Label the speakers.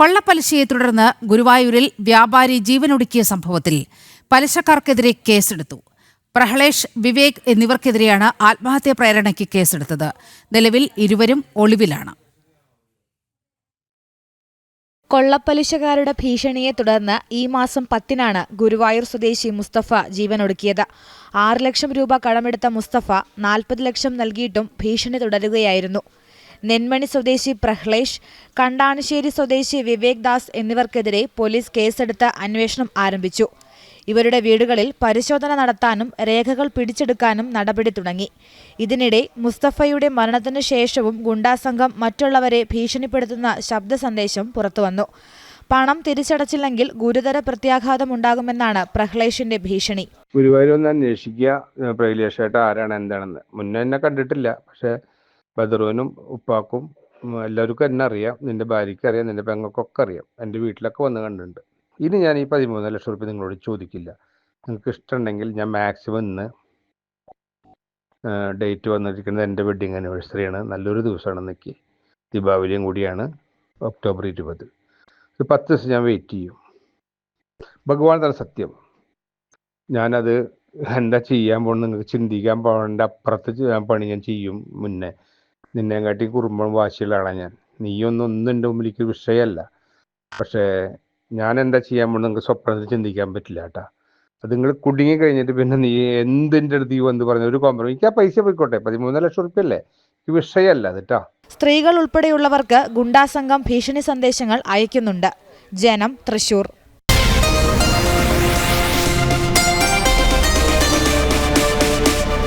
Speaker 1: കൊള്ളപ്പലിശയെ തുടർന്ന് ഗുരുവായൂരിൽ വ്യാപാരി ജീവനൊടുക്കിയ സംഭവത്തിൽ പലിശക്കാർക്കെതിരെ കേസെടുത്തു. പ്രഹ്ലേഷ് വിവേക് എന്നിവർക്കെതിരെയാണ് ആത്മഹത്യാ പ്രേരണയ്ക്ക് കേസെടുത്തത്. നിലവിൽ ഇരുവരും ഒളിവിലാണ്.
Speaker 2: കൊള്ളപ്പലിശക്കാരുടെ ഭീഷണിയെ തുടർന്ന് ഈ മാസം പത്തിനാണ് ഗുരുവായൂർ സ്വദേശി മുസ്തഫ ജീവനൊടുക്കിയത്. ആറ് ലക്ഷം രൂപ കടമെടുത്ത മുസ്തഫ നാൽപ്പത് ലക്ഷം നൽകിയിട്ടും ഭീഷണി തുടരുകയായിരുന്നു. നെന്മണി സ്വദേശി പ്രഹ്ലേഷ് കണ്ടാണശ്ശേരി സ്വദേശി വിവേക് ദാസ് എന്നിവർക്കെതിരെ പോലീസ് കേസെടുത്ത് അന്വേഷണം ആരംഭിച്ചു. ഇവരുടെ വീടുകളിൽ പരിശോധന നടത്താനും രേഖകൾ പിടിച്ചെടുക്കാനും നടപടി തുടങ്ങി. ഇതിനിടെ മുസ്തഫയുടെ മരണത്തിനു ശേഷവും ഗുണ്ടാസംഘം മറ്റുള്ളവരെ ഭീഷണിപ്പെടുത്തുന്ന ശബ്ദ സന്ദേശം പുറത്തുവന്നു. പണം തിരിച്ചടച്ചില്ലെങ്കിൽ ഗുരുതര പ്രത്യാഘാതം ഉണ്ടാകുമെന്നാണ് പ്രഹ്ലേഷിന്റെ ഭീഷണി.
Speaker 3: ഗുരുവായൂർ ഒന്ന് അന്വേഷിക്കുക പ്രഹ്ലേഷ് ആരാണ് എന്താണെന്ന്. മുന്നേ എന്നെ കണ്ടിട്ടില്ല പക്ഷെ ബദറുവിനും ഉപ്പാക്കും എല്ലാവർക്കും എന്നെ അറിയാം. നിന്റെ ഭാര്യയ്ക്ക് അറിയാം. നിന്റെ പെങ്ങൾക്കൊക്കെ അറിയാം. എന്റെ വീട്ടിലൊക്കെ വന്ന് കണ്ടിട്ടുണ്ട്. ഇനി ഞാൻ ഈ പതിമൂന്ന് ലക്ഷം റുപ്യ നിങ്ങളോട് ചോദിക്കില്ല. നിങ്ങൾക്ക് ഇഷ്ടമുണ്ടെങ്കിൽ ഞാൻ മാക്സിമം ഇന്ന് ഡേറ്റ് വന്നിരിക്കുന്നത് എന്റെ വെഡ്ഡിങ് ആനിവേഴ്സറിയാണ് നല്ലൊരു ദിവസമാണ് എനിക്ക് ദീപാവലിയും കൂടിയാണ് ഒക്ടോബർ ഇരുപത്. ഒരു പത്ത് ദിവസം ഞാൻ വെയിറ്റ് ചെയ്യും. ഭഗവാൻ തന്നെ സത്യം. ഞാനത് എന്താ ചെയ്യാൻ പോകണം നിങ്ങൾക്ക് ചിന്തിക്കാൻ പോകേണ്ട അപ്പുറത്ത് പണി ഞാൻ ചെയ്യും മുന്നേ. നിന്നെ കാട്ടി കുറുമ്പം വാശിയുള്ളതാണ് ഞാൻ. നീയൊന്നും ഒന്നും എന്റെ മുമ്പിലേക്ക് വിഷയമല്ല പക്ഷേ ഞാൻ എന്താ ചെയ്യാൻ പോകുന്നത് നിങ്ങൾക്ക് സ്വപ്നത്തിൽ ചിന്തിക്കാൻ പറ്റില്ല കേട്ടാ. അത് നിങ്ങൾ കുടുങ്ങി കഴിഞ്ഞിട്ട് പിന്നെ നീ എന്തിന്റെ അടുത്ത് വന്ന് പറഞ്ഞു ഒരു കോമ്പറ എനിക്ക് ആ പൈസ പോയിക്കോട്ടെ. പതിമൂന്ന് ലക്ഷം റുപ്യ അല്ലേ എനിക്ക് വിഷയമല്ല കേട്ടോ
Speaker 2: സ്ത്രീകൾ ഉൾപ്പെടെയുള്ളവർക്ക് ഗുണ്ടാസംഘം ഭീഷണി സന്ദേശങ്ങൾ അയക്കുന്നുണ്ട്. ജനം തൃശൂർ.